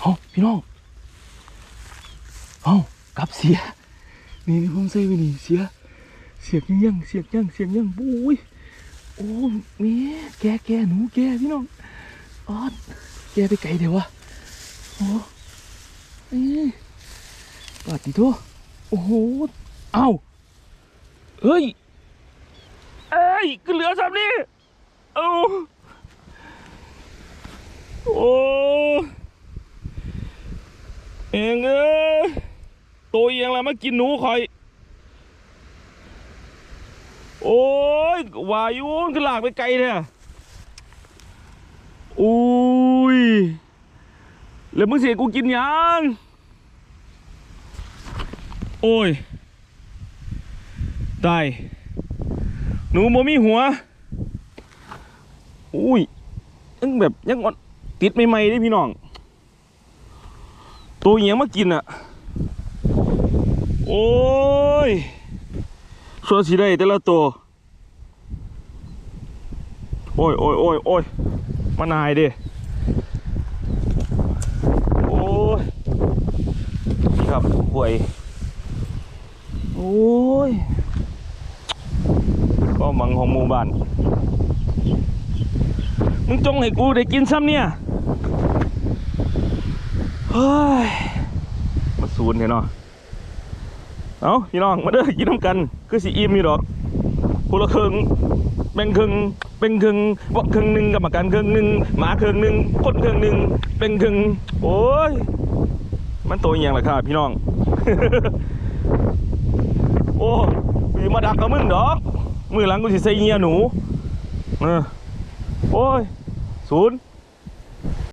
เอาพี่น้องเอากลับเสีย นี่ผมใส่ไว้นี่เสีย เสียกยังยัง เสียกยัง เสียกยังบุ้ยโอ้แม่แกแกหนูแกพี่น้องออดแกไปไกลเดี๋ยววะโอ้เอ้ยปาติโทโอ้โหเอ้าเฮ้ยเอ้ยก็เหลือสามนี่เอ้าโอ้ เองเอ้ยตัวเองละมากินหนูคอย โอ้ยวายุนขึ้นหลากไปไกลเนี่ยอุ้ย แล้วมึงเสียกูกินยังโอ้ยได้หนูโมมีหัว อุ้ยยังแบบยังอ่อนติดใหม่ๆได้พี่น้อง ตัวเหี้ยงมากินอะ โอ้ยชัวสิได้แต่ละตัว โอ้ยโอ้ยโอ้ยโอ้ยมานายดิโอ้ยนี่ครับป่วยโอ้ยก็มังของหมู่บ้านมึงจงให้กูได้กินซ้ำเนี่ย ฮ้ยมาซูนเถอะเนาะเอาพี่น้องมาเด้อกินน้ำกัน คือสิอิ่มอยู่ดอกคนละครึ่งแบ่งครึ่งเป็นครึ่งวักครึ่งหนึ่งกรรมการครึ่งหนึ่งหมาครึ่งหนึ่งคนครึ่งหนึ่งเป็นครึ่งโอ้ย มันโตอย่างไรครับพี่น้อง โอ้ยมาดักกับมึงดอก มือหลังกูสิใส่เงียหนูเออโอ้ยศูนย์